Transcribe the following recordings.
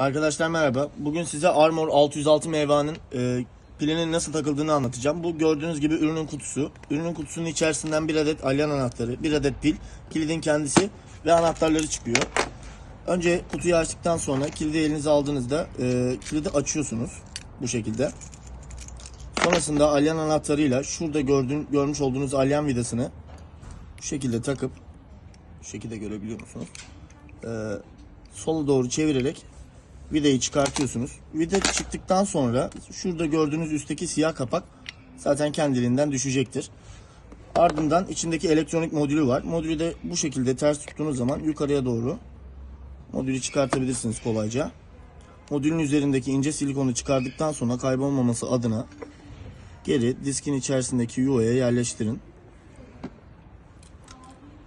Arkadaşlar merhaba. Bugün size Armor 606 meyvanın e, pilinin nasıl takıldığını anlatacağım. Bu gördüğünüz gibi ürünün kutusu. Ürünün kutusunun içerisinden bir adet alyan anahtarı, bir adet pil, kilidin kendisi ve anahtarları çıkıyor. Önce kutuyu açtıktan sonra kilidi elinize aldığınızda e, kilidi açıyorsunuz bu şekilde. Sonrasında alyan anahtarıyla şurada gördüğün, görmüş olduğunuz alyan vidasını bu şekilde takıp bu şekilde görebiliyor musunuz? E, sola doğru çevirerek vidayı çıkartıyorsunuz. Vida çıktıktan sonra şurada gördüğünüz üstteki siyah kapak zaten kendiliğinden düşecektir. Ardından içindeki elektronik modülü var. Modülü de bu şekilde ters tuttuğunuz zaman yukarıya doğru modülü çıkartabilirsiniz kolayca. Modülün üzerindeki ince silikonu çıkardıktan sonra kaybolmaması adına geri diskin içerisindeki yuvaya yerleştirin.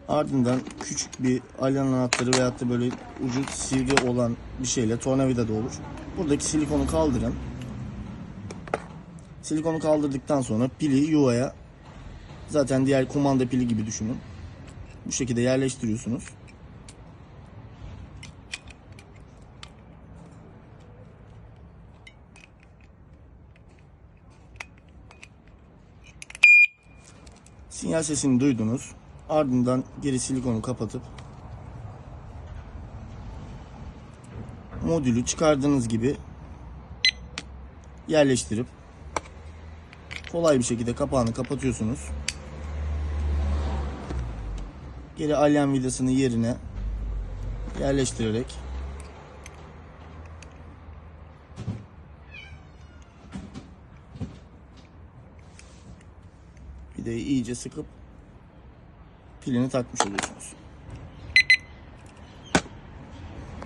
Ardından küçük bir alyan anahtarı veyahut da böyle ucu sivri olan bir şeyle tornavida da olur. Buradaki silikonu kaldırın. Silikonu kaldırdıktan sonra pili yuvaya zaten diğer kumanda pili gibi düşünün. Bu şekilde yerleştiriyorsunuz. Sinyal sesini duydunuz. Ardından geri silikonu kapatıp modülü çıkardığınız gibi yerleştirip kolay bir şekilde kapağını kapatıyorsunuz. Geri alyan vidasını yerine yerleştirerek vidayı iyice sıkıp pilini takmış oluyorsunuz.